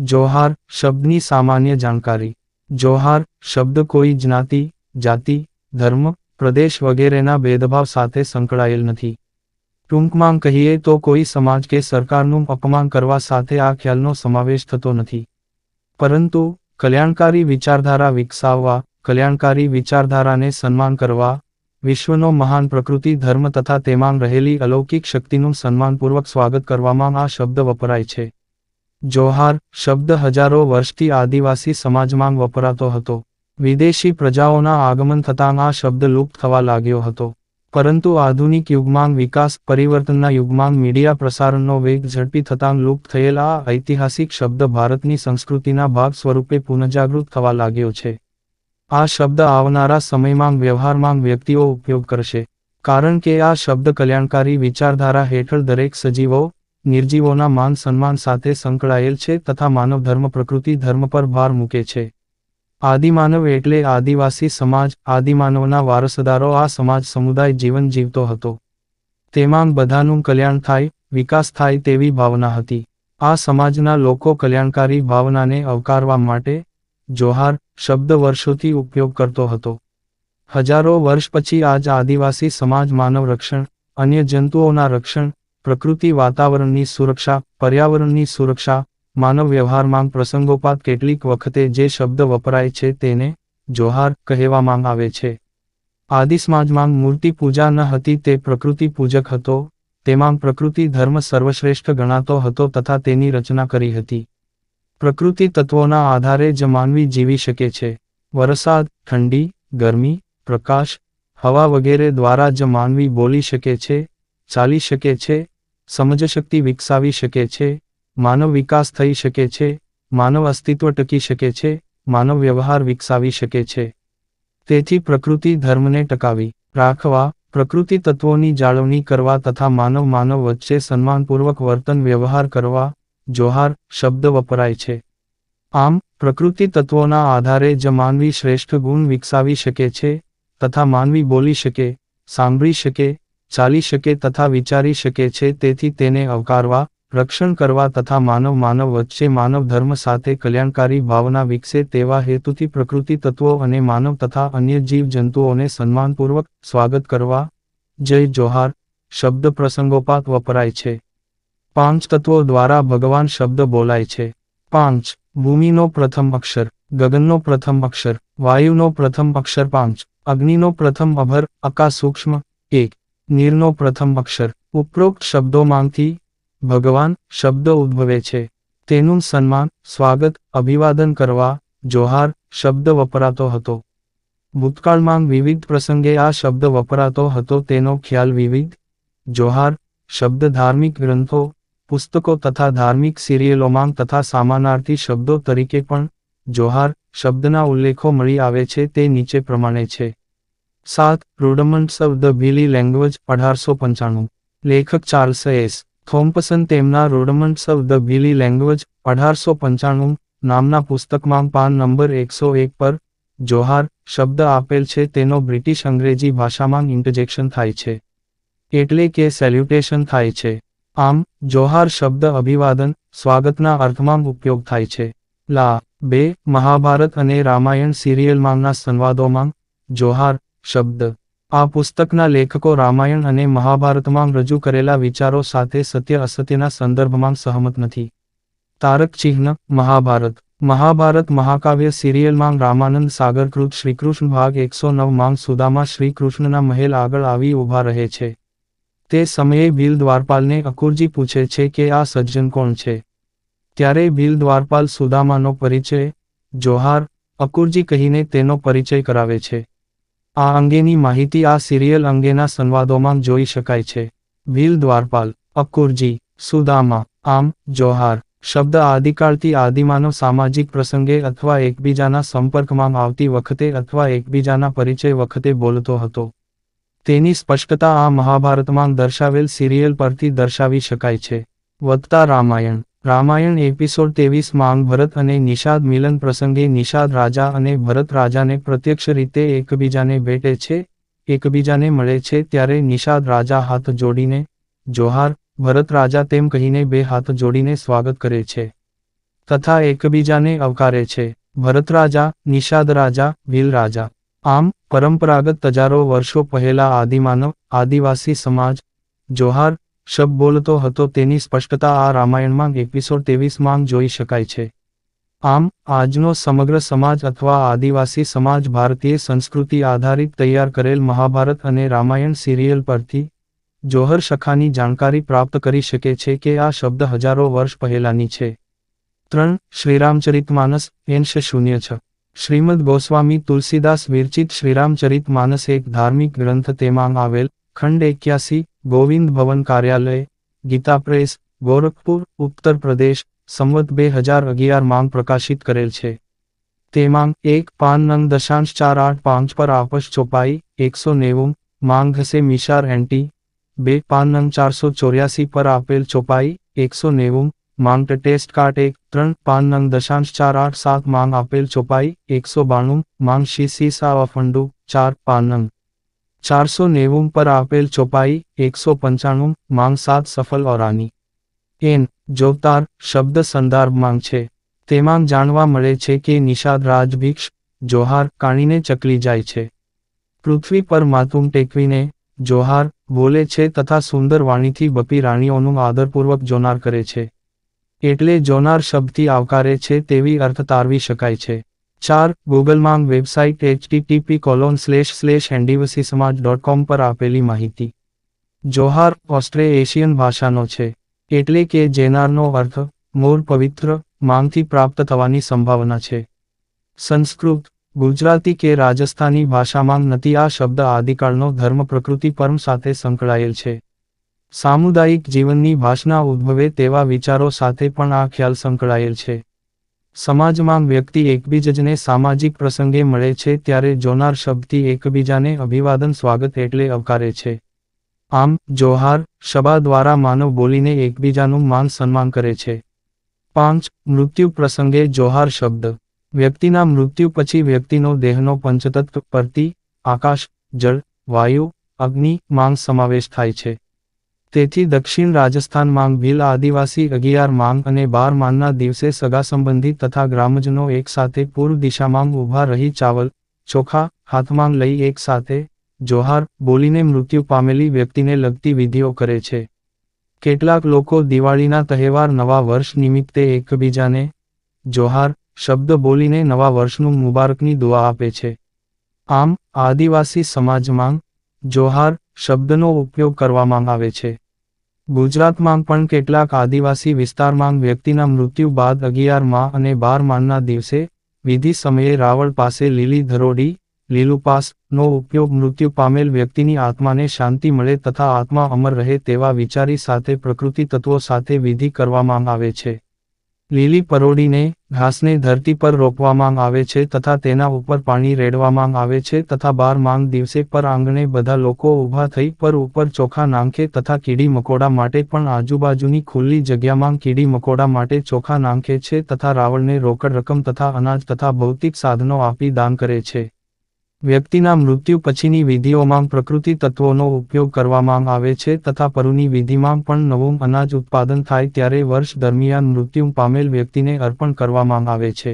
જોહાર શબ્દની સામાન્ય જાણકારી. જોહાર શબ્દ કોઈ જ્ઞાતિ, જાતિ, ધર્મ, પ્રદેશ વગેરેના ભેદભાવ સાથે સંકળાયેલ નથી. ટૂંકમાં કહીએ તો કોઈ સમાજ કે સરકારનું અપમાન કરવા સાથે આ ખ્યાલનો સમાવેશ થતો નથી. પરંતુ કલ્યાણકારી વિચારધારા વિકસાવવા, કલ્યાણકારી વિચારધારાને સન્માન કરવા, વિશ્વનો મહાન પ્રકૃતિ, ધર્મ તથા તેમાં રહેલી અલૌકિક શક્તિનું સન્માનપૂર્વક સ્વાગત કરવામાં આ શબ્દ વપરાય છે. જોહાર શબ્દ હજારો વર્ષથી આદિવાસી સમાજમાં વપરાતો હતો. વિદેશી પ્રજાઓના આગમન થતાં આ શબ્દ લુપ્ત થવા લાગ્યો હતો. પરંતુ આધુનિક યુગમાં વિકાસ, પરિવર્તનના યુગમાં મીડિયા પ્રસારણનો વેગ ઝડપી થતાં લુપ્ત થયેલ આ ઐતિહાસિક શબ્દ ભારતની સંસ્કૃતિના ભાગ સ્વરૂપે પુનઃજાગૃત થવા લાગ્યો છે. આ શબ્દ આવનારા સમયમાં વ્યવહારમાં વ્યક્તિઓ ઉપયોગ કરશે. કારણ કે આ શબ્દ કલ્યાણકારી વિચારધારા હેઠળ દરેક સજીવો નિર્જીવોના માન સન્માન સાથે સંકળાયેલ છે તથા માનવ ધર્મ પ્રકૃતિ ધર્મ પર ભાર મૂકે છે. આદિમાનવ એટલે આદિવાસી સમાજ, આદિમાનવના વારસદારો આ સમાજ સમુદાય જીવન જીવતો હતો. તેમાં બધાનું કલ્યાણ થાય, વિકાસ થાય તેવી ભાવના હતી. આ સમાજના લોકો કલ્યાણકારી ભાવનાને અવકારવા માટે જોહાર શબ્દ વર્ષોથી ઉપયોગ કરતો હતો. હજારો વર્ષ પછી આજ આદિવાસી સમાજ માનવ રક્ષણ, અન્ય જંતુઓના રક્ષણ પ્રકૃતિ વાતાવરણની સુરક્ષા, પર્યાવરણની સુરક્ષા, માનવ વ્યવહારમાં પ્રસંગોપાત કેટલીક વખતે જે શબ્દ વપરાય છે તેને જોહાર કહેવામાં આવે છે. આદિ સમાજમાં મૂર્તિ પૂજા ન હતી તે પ્રકૃતિ પૂજક હતો, તેમાં પ્રકૃતિ ધર્મ સર્વશ્રેષ્ઠ ગણાતો હતો તથા તેની રચના કરી હતી. પ્રકૃતિ તત્વોના આધારે જ માનવી જીવી શકે છે. વરસાદ, ઠંડી, ગરમી, પ્રકાશ, હવા વગેરે દ્વારા જ માનવી બોલી શકે છે, ચાલી શકે છે સમજશક્તિ વિકસાવી શકે છે, માનવ વિકાસ થઈ શકે છે, માનવ અસ્તિત્વ ટકી શકે છે, માનવ વ્યવહાર વિકસાવી શકે છે. તેથી પ્રકૃતિ ધર્મને ટકાવી, રાખવા, પ્રકૃતિ તત્વોની જાળવણી કરવા તથા માનવ માનવ વચ્ચે સન્માનપૂર્વક વર્તન વ્યવહાર કરવા, જોહાર, શબ્દ વપરાય છે. આમ, પ્રકૃતિ તત્વોના આધારે જ માનવી શ્રેષ્ઠ ગુણ વિકસાવી શકે છે, તથા માનવી બોલી શકે, સાંભળી શકે ચાલી શકે તથા વિચારી શકે છે, તેથી તેને અવકારવા રક્ષણ કરવા તથા માનવ માનવ વચ્ચે માનવ ધર્મ સાથે કલ્યાણકારી ભાવના વિકસે તેવા હેતુથી પ્રકૃતિ તત્વો અને માનવ તથા અન્ય જીવ જંતુઓને સન્માનપૂર્વક સ્વાગત કરવા. જય જોહાર. શબ્દ પ્રસંગોપાત વપરાય છે. પાંચ તત્વો દ્વારા ભગવાન શબ્દ બોલાય છે. પાંચ. ભૂમિનો પ્રથમ અક્ષર, ગગનનો પ્રથમ અક્ષર, વાયુનો પ્રથમ અક્ષર પાંચ, અગ્નિનો પ્રથમ અભર અકા સૂક્ષ્મ, એક. નીરનો પ્રથમ અક્ષર. ઉપરોક્ત શબ્દોમાંથી ભગવાન શબ્દ ઉદ્ભવે છે. તેનું સન્માન, સ્વાગત, અભિવાદન કરવા, જોહાર, શબ્દ વપરાતો હતો. ભૂતકાળમાં વિવિધ પ્રસંગે આ શબ્દ વપરાતો હતો. તેનો ખ્યાલ વિવિધ જોહાર, શબ્દ ધાર્મિક ગ્રંથો, પુસ્તકો તથા ધાર્મિક સિરિયલોમાં તથા સામાનાર્થી શબ્દો તરીકે પણ જોહાર શબ્દના ઉલ્લેખો મળી આવે છે. તે નીચે પ્રમાણે છે. સાત rudiments of the Bhili language અઢારસો પંચાણું. લેખક ચાર્લ્સ એસ. થોમ્પસન તેમના rudiments of the Bhili language અઢારસો પંચાણું નામના પુસ્તકમાં પાન નંબર એકસો એક પર, જોહાર શબ્દ આપેલ છે તેનો બ્રિટિશ અંગ્રેજી ભાષામાં ઇન્ટજેક્શન થાય છે. એટલે કે સેલ્યુટેશન થાય છે. આમ, જોહાર શબ્દ અભિવાદન સ્વાગતના અર્થમાં ઉપયોગ થાય છે. લા બે, મહાભારત અને રામાયણ સિરિયલમાંના સંવાદોમાં, જોહાર શબ્દ. આ પુસ્તકના લેખકો રામાયણ અને મહાભારતમાં રજૂ કરેલા વિચારો સાથે સત્ય અસત્યના સંદર્ભમાં સહમત નથી. તારક ચિહ્ન, મહાભારત. મહાભારત મહાકાવ્ય સિરિયલમાં રામાનંદ સાગરકૃત શ્રીકૃષ્ણ ભાગ એકસો નવ માંગ સુદામા શ્રીકૃષ્ણના મહેલ આગળ આવી ઊભા રહે છે. તે સમયે ભીલ દ્વારપાલને અકુરજી પૂછે છે કે આ સજ્જન કોણ છે? ત્યારે ભીલ દ્વારપાલ સુદામાનો પરિચય, જોહાર અકુરજી કહીને તેનો પરિચય કરાવે છે. આ અંગેની માહિતી આ સિરિયલ અંગેના સંવાદોમાં જોઈ શકાય છે. ભીલ દ્વારપાલ અકુરજી સુદામા, આમ, જોહાર, શબ્દ આદિકાળથી આદિમાનો સામાજિક પ્રસંગે અથવા એકબીજાના સંપર્કમાં આવતી વખતે અથવા એકબીજાના પરિચય વખતે બોલતો હતો. તેની સ્પષ્ટતા આ મહાભારતમાં દર્શાવેલ સિરિયલ પરથી દર્શાવી શકાય છે. વધતા રામાયણ. રામાયણ એપિસોડ તેવીસ માંગ ભરત અને નિષાદ મિલન પ્રસંગે નિષાદ રાજા અને ભરત રાજાને પ્રત્યક્ષ રીતે એકબીજાને ભેટે છે, એકબીજાને મળે છે ત્યારે નિષાદ રાજા હાથ જોડીને, જોહાર, ભરત રાજા તેમ કહીને બે હાથ જોડીને સ્વાગત કરે છે. તથા એકબીજાને આવકારે છે. ભરત રાજા, નિષાદ રાજા ભીલ રાજા. આમ, પરંપરાગત તજારો વર્ષો પહેલા આદિમાનવ, આદિવાસી સમાજ, જોહાર શબ્દ બોલતો હતો તેની સ્પષ્ટતા આ રામાયણમાં એપિસોડ તેવીસમાં જોઈ શકાય છે. આમ, આજનો સમગ્ર સમાજ અથવા આદિવાસી સમાજ ભારતીય સંસ્કૃતિ આધારિત તૈયાર કરેલ મહાભારત અને રામાયણ સિરિયલ પરથી જોહર શખાની જાણકારી પ્રાપ્ત કરી શકે છે કે આ શબ્દ હજારો વર્ષ પહેલાની છે. ત્રણ, શ્રીરામચરિતમાનસ એંશ શૂન્ય છ. શ્રીમદ ગોસ્વામી તુલસીદાસ વિરચિત શ્રીરામચરિત માનસ એક ધાર્મિક ગ્રંથ તેમાં આવેલ ખંડ એક્યાસી, ગોવિંદ ભવન કાર્યાલય, ગીતા પ્રેસ, ગોરખપુર, ઉત્તર પ્રદેશ, સંવત બે હજાર અગિયાર માંગ પ્રકાશિત કરેલ છે. તેમાં એક પાન નંગ દશાંશ ચાર આઠ પાંચ પર આપસ ચોપાઈ, એકસો નેવું, માંગ હશે મિશાર એન્ટી. બે પાન નંગ ચારસો ચોર્યાસી પર આપેલ ચોપાઈ, એકસો નેવું, માંગ ટેસ્ટ કાર્ટ એક, ત્રણ પાન નંગ દશાંશ ચાર આઠ સાત માંગ આપેલ ચોપાઈ, એકસો બાણું, માંગ શી સી સા ફંડુ, ચાર પાન નંગ. ચારસો નેવું પર આપેલ ચોપાઈ, એકસો પંચાણું, માંગ સાત સફલ ઓરાની. એન જોતાર શબ્દ સંદર્ભમાં છે. તેમાં જાણવા મળે છે કે નિષાદ રાજભિક્ષ જોહાર, કાણીને ચકલી જાય છે. પૃથ્વી પર માતુમ ટેકવીને, જોહાર, બોલે છે તથા સુંદર વાણીથી બપી રાણીઓનું આદરપૂર્વક જોનાર કરે છે. એટલે જોનાર શબ્દથી આવકારે છે તેવી અર્થ તારવી શકાય છે. ચાર, ગૂગલમાં website HTTP colon slash slash NDVC સમાજ ડોટ કોમ પર આપેલી માહિતી. જોહાર ઓસ્ટ્રે એશિયન ભાષાનો છે, એટલે કે જેનારનો અર્થ મોર પવિત્ર, માંગથી પ્રાપ્ત થવાની સંભાવના છે. સંસ્કૃત, ગુજરાતી કે રાજસ્થાની ભાષામાં નથી આ શબ્દ આદિકાળનો ધર્મ પ્રકૃતિ પરમ સાથે સંકળાયેલ છે. સામુદાયિક જીવનની ભાષના ઉદ્ભવે તેવા વિચારો સાથે પણ આ ખ્યાલ સંકળાયેલ છે. સમાજમાં વ્યક્તિ એકબીજને સામાજિક પ્રસંગે મળે છે ત્યારે જોનાર શબ્દથી એકબીજાને અભિવાદન સ્વાગત એટલે આવકારે છે. આમ, જોહાર, શબા દ્વારા માનવ બોલીને એકબીજાનું માન સન્માન કરે છે. પાંચ, મૃત્યુ પ્રસંગે જોહાર શબ્દ. વ્યક્તિના મૃત્યુ પછી વ્યક્તિનો દેહનો પંચતત્વ, પરતી, આકાશ, જળ, વાયુ, અગ્નિ માંગ સમાવેશ થાય છે. તેથી દક્ષિણ રાજસ્થાન માંગ ભીલ, આદિવાસી, અગિયાર માંગ અને બાર માંગના દિવસે સગા સંબંધી તથા ગ્રામજનો એકસાથે પૂર્વ દિશામાં ઊભા રહી ચાવલ, ચોખા હાથમાં લઈ એકસાથે જોહાર બોલીને મૃત્યુ પામેલી વ્યક્તિને લગતી વિધિઓ કરે છે. કેટલાક લોકો દિવાળીના તહેવાર નવા વર્ષ નિમિત્તે એકબીજાને જોહાર શબ્દ બોલીને નવા વર્ષનું મુબારકની દુઆ આપે છે. આમ, આદિવાસી સમાજમાં જોહાર શબ્દનો ઉપયોગ કરવામાં આવે છે. ગુજરાતમાં પણ કેટલાક આદિવાસી વિસ્તારમાં વ્યક્તિના મૃત્યુ બાદ અગિયાર મા અને બાર માનના દિવસે વિધિ સમયે રાવળ પાસે લીલી ધરોડી લીલુપાસ નો ઉપયોગ મૃત્યુ પામેલ વ્યક્તિની આત્માને શાંતિ મળે તથા આત્મા અમર રહે તેવા વિચારી સાથે પ્રકૃતિ તત્વો સાથે વિધિ કરવામાં આવે છે. લીલી પરોડીને ઘાસને ધરતી પર રોપવામાં આવે છે તથા તેના ઉપર પાણી રેડવામાં આવે છે તથા બાર માંગ દિવસે પર આંગણે બધા લોકો ઊભા થઈ પર ઉપર ચોખા નાંખે તથા કીડી મકોડા માટે પણ આજુબાજુની ખુલ્લી જગ્યામાં કીડી મકોડા માટે ચોખા નાંખે છે તથા રાવણને રોકડ રકમ તથા અનાજ તથા ભૌતિક સાધનો આપી દાન કરે છે. વ્યક્તિના મૃત્યુ પછીની વિધિઓમાં પ્રકૃતિ તત્વોનો ઉપયોગ કરવામાં આવે છે તથા પરુની વિધિમાં પણ નવું અનાજ ઉત્પાદન થાય ત્યારે વર્ષ દરમિયાન મૃત્યુ પામેલ વ્યક્તિને અર્પણ કરવામાં આવે છે.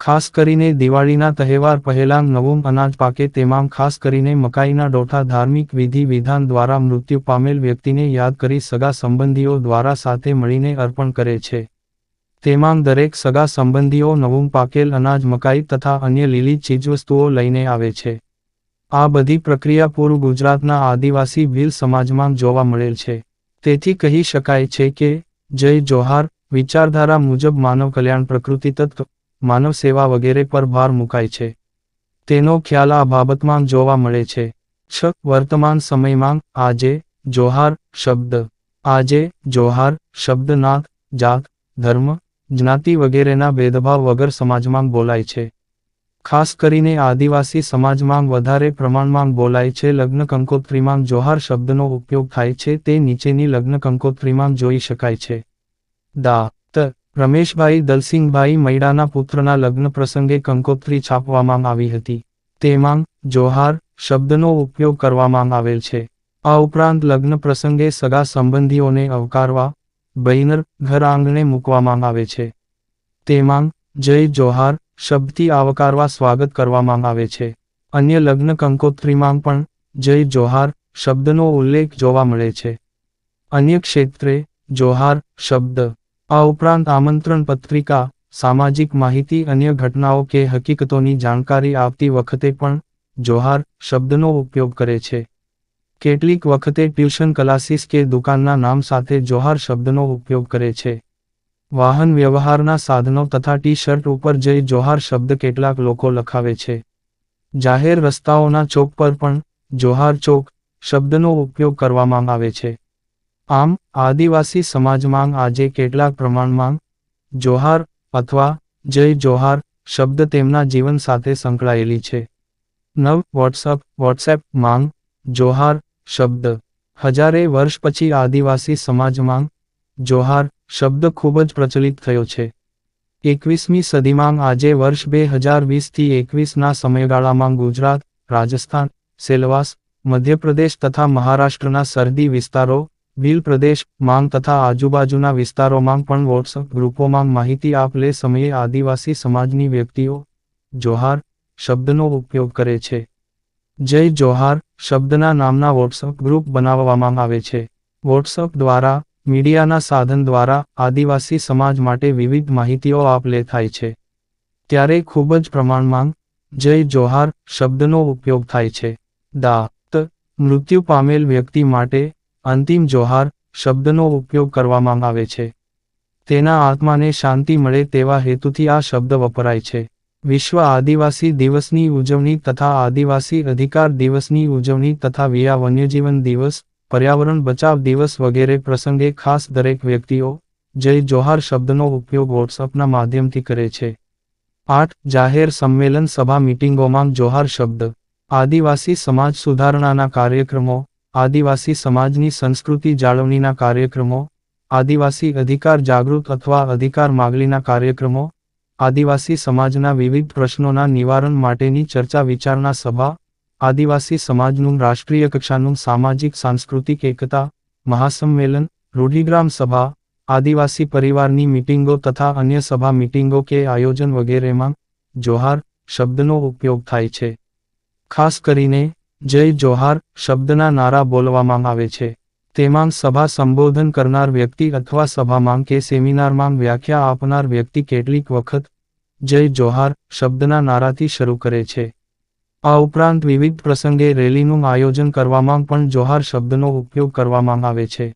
ખાસ કરીને દિવાળીના તહેવાર પહેલાં નવું અનાજ પાકે તેમાં ખાસ કરીને મકાઈના ડોઠા ધાર્મિક વિધિ વિધાન દ્વારા મૃત્યુ પામેલ વ્યક્તિને યાદ કરી સગા સંબંધીઓ દ્વારા સાથે મળીને અર્પણ કરે છે. તેમાં દરેક સગા સંબંધીઓ નવું પાકેલ અનાજ મકાઈ તથા અન્ય લીલી ચીજવસ્તુઓ લઈને આવે છે. આ બધી પ્રક્રિયા પૂર્વ ગુજરાતના આદિવાસી ભીલ સમાજમાં જોવા મળેલ છે. તેથી કહી શકાય છે કે, જય જોહાર, વિચારધારા મુજબ માનવ કલ્યાણ પ્રકૃતિ તત્વ, માનવ સેવા વગેરે પર ભાર મુકાય છે. તેનો ખ્યાલ આ બાબતમાં જોવા મળે છે. છ, વર્તમાન સમયમાં, આજે, જોહાર, શબ્દ. આજે, જોહાર શબ્દ નાથ જાત, ધર્મ જ્ઞાતિ વગેરેના ભેદભાવ વગર સમાજમાં બોલાય છે. ખાસ કરીને આદિવાસી સમાજમાં વધારે પ્રમાણમાં બોલાય છે. લગ્ન કંકોત્રીમાં જોહાર શબ્દનો ઉપયોગ થાય છે. તે નીચેની લગ્ન કંકોત્રીમાં જોઈ શકાય છે. દા. ત. રમેશભાઈ દલસિંહભાઈ મૈડાના પુત્રના લગ્ન પ્રસંગે કંકોત્રી છાપવામાં આવી હતી. તેમાં જોહાર શબ્દનો ઉપયોગ કરવામાં આવેલ છે. આ ઉપરાંત લગ્ન પ્રસંગે સગા સંબંધીઓને આવકારવા બૈનર ઘર આંગણે મૂકવામાં આવે છે. તેમાં જય જોહાર, શબ્દથી આવકારવા સ્વાગત કરવામાં આવે છે. અન્ય લગ્ન કંકોત્રીમાં પણ, જય જોહાર, શબ્દનો ઉલ્લેખ જોવા મળે છે. અન્ય ક્ષેત્રે, જોહાર, શબ્દ. આ ઉપરાંત આમંત્રણ પત્રિકા, સામાજિક માહિતી અન્ય ઘટનાઓ કે હકીકતોની જાણકારી આપતી વખતે પણ, જોહાર, શબ્દનો ઉપયોગ કરે છે. કેટલીક વખતે ટ્યુશન ક્લાસીસ કે દુકાનના નામ સાથે જોહાર શબ્દનો ઉપયોગ કરે છે. વાહન વ્યવહારના સાધનો તથા ટી શર્ટ ઉપર જય જોહાર શબ્દ કેટલાક લોકો લખાવે છે. જાહેર રસ્તાઓના ચોક પર પણ જોહાર ચોક શબ્દનો ઉપયોગ કરવામાં આવે છે. આમ, આદિવાસી સમાજમાં આજે કેટલાક પ્રમાણમાં જોહાર અથવા જય જોહાર શબ્દ તેમના જીવન સાથે સંકળાયેલી છે. નવ, વોટ્સઅપ, વોટ્સએપ માંગ જોહાર શબ્દ. હજારે વર્ષ પછી આદિવાસી સમાજમાં જોહાર શબ્દ ખૂબ જ પ્રચલિત થયો છે. એકવીસમી સદીમાં આજે વર્ષ બે હજાર વીસથી એકવીસના સમયગાળામાં ગુજરાત, રાજસ્થાન, સેલવાસ, મધ્યપ્રદેશ તથા મહારાષ્ટ્રના સરહદી વિસ્તારો ભીલ પ્રદેશ માંગ તથા આજુબાજુના વિસ્તારોમાં પણ વોટ્સઅપ ગ્રુપોમાં માહિતી આપ લે સમયે આદિવાસી સમાજની વ્યક્તિઓ જોહાર શબ્દનો ઉપયોગ કરે છે. જય જોહાર શબ્દના નામના વોટ્સઅપ ગ્રુપ બનાવવામાં આવે છે. વોટ્સઅપ દ્વારા, મીડિયાના સાધન દ્વારા આદિવાસી સમાજ માટે વિવિધ માહિતીઓ આપ લે થાય છે. ત્યારે ખૂબ જ પ્રમાણમાં, જય જોહાર શબ્દનો ઉપયોગ થાય છે. દા ત મૃત્યુ પામેલ વ્યક્તિ માટે અંતિમ જોહાર શબ્દનો ઉપયોગ કરવામાં આવે છે. તેના આત્માને શાંતિ મળે તેવા હેતુથી આ શબ્દ વપરાય છે. વિશ્વ આદિવાસી દિવસની ઉજવણી તથા આદિવાસી અધિકાર દિવસની ઉજવણી તથા વિયા વન્યજીવન દિવસ, પર્યાવરણ બચાવ દિવસ વગેરે પ્રસંગે ખાસ દરેક વ્યક્તિઓ, જય જોહાર શબ્દનો ઉપયોગ વોટ્સઅપના માધ્યમથી કરે છે. આઠ, જાહેર સંમેલન સભા મિટિંગોમાં જોહાર શબ્દ. આદિવાસી સમાજ સુધારણાના કાર્યક્રમો, આદિવાસી સમાજની સંસ્કૃતિ જાળવણીના કાર્યક્રમો, આદિવાસી અધિકાર જાગૃત અથવા અધિકાર માગણીના કાર્યક્રમો આદિવાસી સમાજના વિવિધ પ્રશ્નોના નિવારણ માટેની ચર્ચા વિચારણા સભા, આદિવાસી સમાજનું રાષ્ટ્રીય કક્ષાનું સામાજિક, સાંસ્કૃતિક એકતા, મહાસંમેલન, રૂઢિગ્રામ સભા, આદિવાસી પરિવારની મિટિંગો તથા અન્ય સભા મિટિંગો કે આયોજન વગેરેમાં જોહાર શબ્દનો ઉપયોગ થાય છે. ખાસ કરીને જય જોહાર શબ્દના નારા બોલવામાં આવે છે. તેમાં સભા સંબોધન કરનાર વ્યક્તિ અથવા સભામાં કે સેમિનારમાં વ્યાખ્યા આપનાર વ્યક્તિ કેટલીક વખત જય જોહાર શબ્દના નારાથી શરૂ કરે છે. આ ઉપરાંત વિવિધ પ્રસંગે રેલીનું આયોજન કરવામાં પણ જોહાર શબ્દનો ઉપયોગ કરવામાં આવે છે.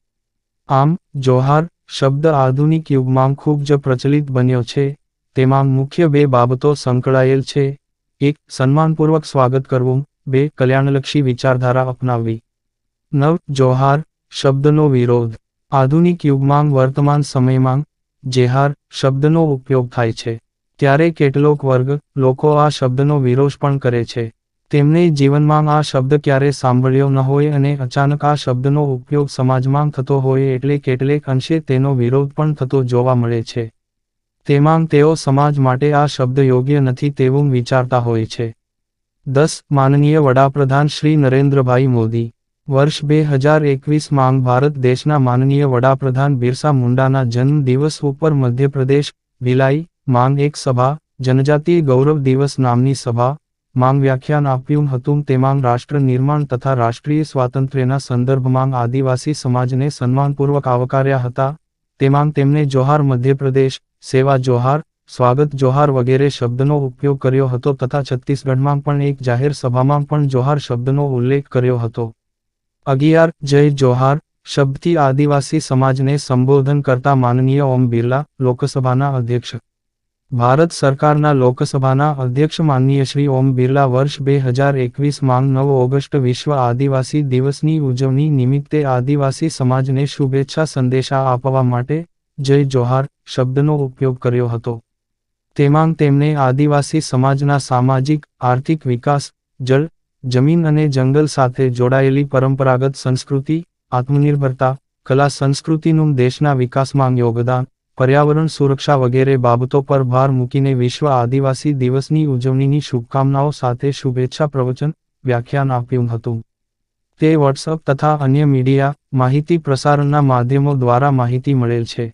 આમ, જોહાર શબ્દ આધુનિક યુગમાં ખૂબ જ પ્રચલિત બન્યો છે. તેમાં મુખ્ય બે બાબતો સંકળાયેલ છે. એક, સન્માનપૂર્વક સ્વાગત કરવું. બે, કલ્યાણલક્ષી વિચારધારા અપનાવવી. નવ, જોહાર શબ્દનો વિરોધ. આધુનિક યુગમાં વર્તમાન સમયમાં જેહાર શબ્દનો ઉપયોગ થાય છે. ત્યારે કેટલોક વર્ગ લોકો આ શબ્દનો વિરોધ પણ કરે છે. તેમને જીવનમાં આ શબ્દ ક્યારે સાંભળ્યો ન હોય અને અચાનક આ શબ્દનો ઉપયોગ સમાજમાં થતો હોય એટલે કેટલેક અંશે તેનો વિરોધ પણ થતો જોવા મળે છે. તેમાં તેઓ સમાજ માટે આ શબ્દ યોગ્ય નથી તેવું વિચારતા હોય છે. દસ માનનીય વડાપ્રધાન શ્રી નરેન્દ્રભાઈ મોદી. વર્ષ બે હજાર એકવીસમાં ભારત દેશના માનનીય વડાપ્રધાન બિરસા મુંડાના જન્મ દિવસ ઉપર મધ્યપ્રદેશ, ભિલાઈ, માંગ એક સભા, જનજાતીય ગૌરવ દિવસ નામની સભા, માંગ વ્યાખ્યાન આપ્યું હતું. તેમાં રાષ્ટ્ર નિર્માણ તથા રાષ્ટ્રીય સ્વાતંત્ર્યના સંદર્ભમાં આદિવાસી સમાજને સન્માનપૂર્વક આવકાર્યા હતા. તેમાં તેમણે જોહાર મધ્યપ્રદેશ, સેવા જોહાર, સ્વાગત જોહાર વગેરે શબ્દનો ઉપયોગ કર્યો હતો તથા છત્તીસગઢમાં પણ એક જાહેર સભામાં પણ જોહાર શબ્દનો ઉલ્લેખ કર્યો હતો. અગિયાર, જય જોહાર શબ્દથી આદિવાસી સમાજને સંબોધન કરતા માનનીય ઓમ બિરલા, લોકસભાના અધ્યક્ષ. ભારત સરકારના લોકસભાના અધ્યક્ષ માનનીય શ્રી ઓમ બિરલા વર્ષ બે હજાર એકવીસમાં નવ ઓગસ્ટ વિશ્વ આદિવાસી દિવસની ઉજવણી નિમિત્તે આદિવાસી સમાજને શુભેચ્છા સંદેશા આપવા માટે જય જોહાર શબ્દનો ઉપયોગ કર્યો હતો. તેમાં તેમણે આદિવાસી સમાજના સામાજિક, આર્થિક વિકાસ, જળ જમીન અને જંગલ સાથે જોડાયેલી પરંપરાગત સંસ્કૃતિ, આત્મનિર્ભરતા, કલા સંસ્કૃતિનું દેશના વિકાસમાં યોગદાન, પર્યાવરણ સુરક્ષા વગેરે બાબતો પર ભાર મૂકીને વિશ્વ આદિવાસી દિવસની ઉજવણીની શુભકામનાઓ સાથે શુભેચ્છા પ્રવચન વ્યાખ્યાન આપ્યું હતું. તે વોટ્સઅપ તથા અન્ય મીડિયા માહિતી પ્રસારણના માધ્યમો દ્વારા માહિતી મળેલ છે.